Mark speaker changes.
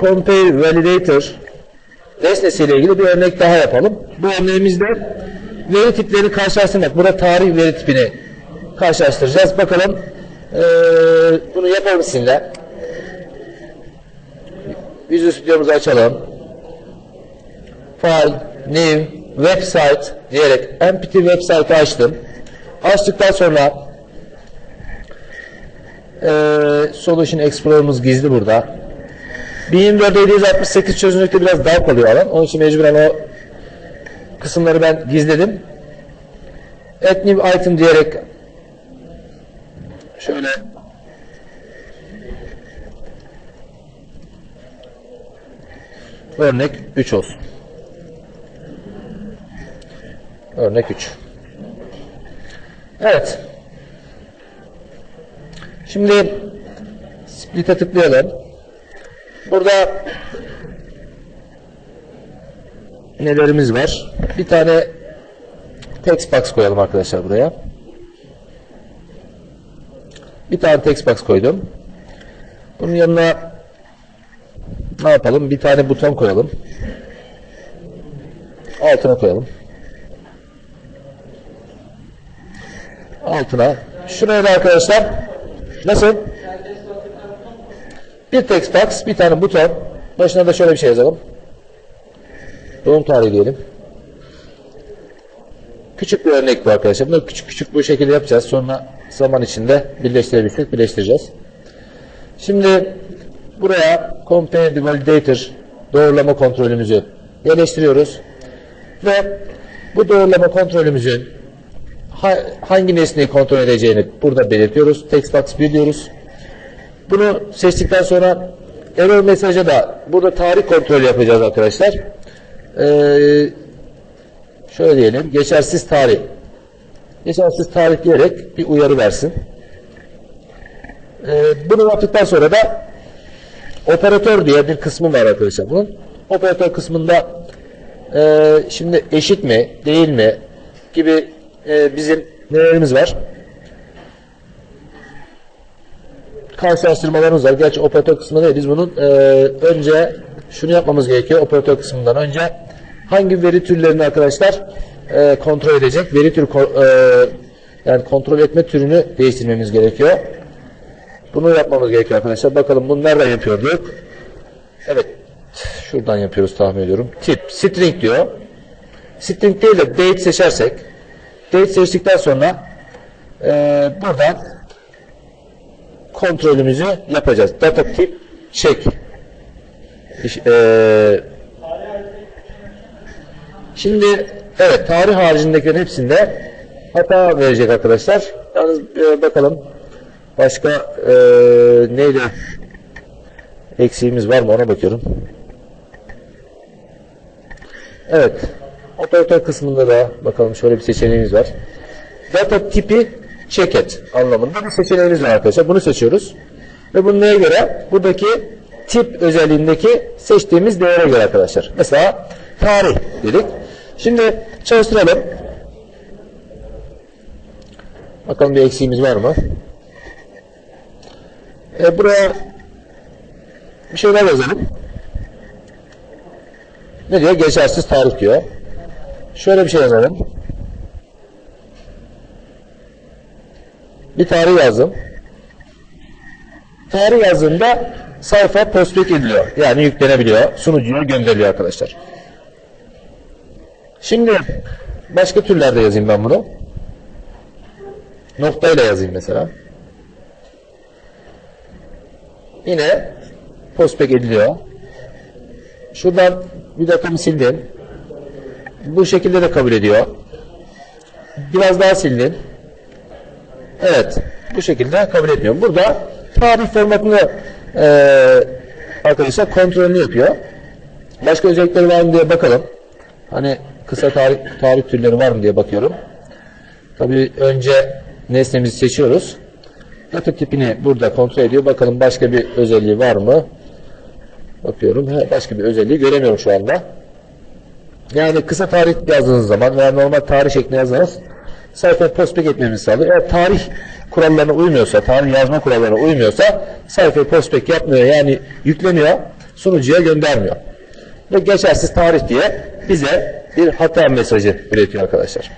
Speaker 1: compare validator nesnesiyle ilgili bir örnek daha yapalım. Bu örneğimizde veri tiplerini karşılaştırmak. Burada tarih veri tipini karşılaştıracağız. Bakalım eee, bunu yapalım sizinle. Visual Studio'muzu açalım. File, New, Website diyerek Empty Website'ı açtım. Açtıktan sonra eee Solution Explorer'ımız gizli burada. 1024 768 çözünürlükte biraz dar kalıyor alan. Onun için mecburen o kısımları ben gizledim. Add new item diyerek şöyle örnek 3 olsun. Örnek 3. Evet. Şimdi split'e tıklayalım. Burada nelerimiz var? Bir tane text box koyalım arkadaşlar buraya. Bir tane text box koydum. Bunun yanına ne yapalım? Bir tane buton koyalım. Altına koyalım. Altına. Şuraya da arkadaşlar nasıl? Bir text box, bir tane buton. Başına da şöyle bir şey yazalım. Doğum tarihi diyelim. Küçük bir örnek bu arkadaşlar. Bunu küçük küçük bu şekilde yapacağız. Sonra zaman içinde birleştirebilirsek birleştireceğiz. Şimdi buraya Comparative Validator doğrulama kontrolümüzü yerleştiriyoruz. Ve bu doğrulama kontrolümüzün ha- hangi nesneyi kontrol edeceğini burada belirtiyoruz. Text box 1 diyoruz. Bunu seçtikten sonra error mesaja da burada tarih kontrolü yapacağız arkadaşlar. Ee, şöyle diyelim. Geçersiz tarih. Geçersiz tarih diyerek bir uyarı versin. Ee, bunu yaptıktan sonra da operatör diye bir kısmı var arkadaşlar bunun. Operatör kısmında e, şimdi eşit mi, değil mi gibi e, bizim nelerimiz var. Karşılaştırmalarımız var. Gerçi operatör kısmında değil. Biz bunun e, önce şunu yapmamız gerekiyor. Operatör kısmından önce hangi veri türlerini arkadaşlar e, kontrol edecek? Veri tür e, yani kontrol etme türünü değiştirmemiz gerekiyor. Bunu yapmamız gerekiyor arkadaşlar. Bakalım bunu nereden yapıyorduk? Evet. Şuradan yapıyoruz tahmin ediyorum. Tip string diyor. String değil de date seçersek date seçtikten sonra e, buradan kontrolümüzü yapacağız. Data tip check. Eee, şimdi evet tarih haricindekilerin hepsinde hata verecek arkadaşlar. Yalnız e, bakalım başka e, neyle eksiğimiz var mı ona bakıyorum. Evet. Operatör kısmında da bakalım şöyle bir seçeneğimiz var. Data tipi check et anlamında bir seçeneğimiz var arkadaşlar. Bunu seçiyoruz. Ve neye göre? Buradaki tip özelliğindeki seçtiğimiz değere göre arkadaşlar. Mesela tarih dedik. Şimdi çalıştıralım. Bakalım bir eksiğimiz var mı? E, buraya bir şeyler yazalım. Ne diyor? Geçersiz tarih diyor. Şöyle bir şey yazalım. Bir tarih yazdım. Tarih yazdığımda sayfa prospekt ediliyor. Yani yüklenebiliyor. Sunucuya gönderiliyor arkadaşlar. Şimdi başka türlerde yazayım ben bunu. Noktayla yazayım mesela. Yine prospekt ediliyor. Şuradan bir rakamı sildim. Bu şekilde de kabul ediyor. Biraz daha sildim. Evet. Bu şekilde kabul etmiyor. Burada tarih formatını eee arkadaşlar kontrolünü yapıyor. Başka özellikleri var mı diye bakalım. Hani kısa tarih, tarih türleri var mı diye bakıyorum. Tabii önce nesnemizi seçiyoruz. Data tipini burada kontrol ediyor. Bakalım başka bir özelliği var mı? Bakıyorum. He, başka bir özelliği göremiyorum şu anda. Yani kısa tarih yazdığınız zaman veya normal tarih şeklinde yazarsanız sayfaya prospekt etmemizi sağlıyor. Eğer tarih kurallarına uymuyorsa, tarih yazma kurallarına uymuyorsa sayfaya prospekt yapmıyor yani yükleniyor. sunucuya göndermiyor. Ve geçersiz tarih diye bize bir hata mesajı üretiyor arkadaşlar.